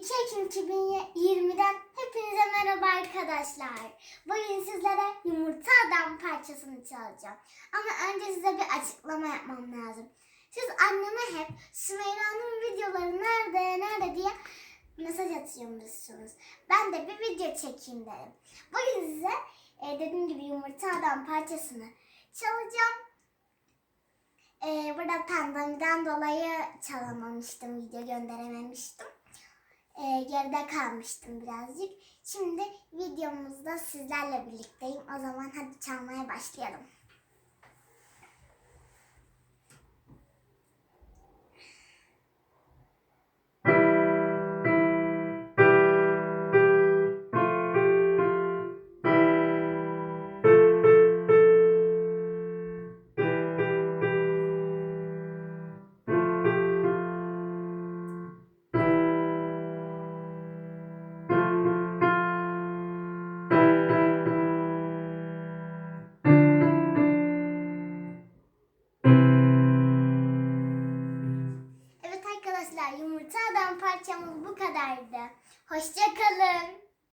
2 Ekim 2020'den hepinize merhaba arkadaşlar. Bugün sizlere yumurta adam parçasını çalacağım. Ama önce size bir açıklama yapmam lazım. Siz anneme hep Sümeyra'nın videoları nerede nerede diye mesaj atıyormuşsunuz. Ben de bir video çekeyim dedim. Bugün size e, dediğim gibi yumurta adam parçasını çalacağım. E, burada pandemiden dolayı çalamamıştım, video gönderememiştim. E, geride kalmıştım birazcık. Şimdi videomuzda sizlerle birlikteyim. O zaman hadi çalmaya başlayalım. Yumurta adam parçamız bu kadardı. Hoşçakalın.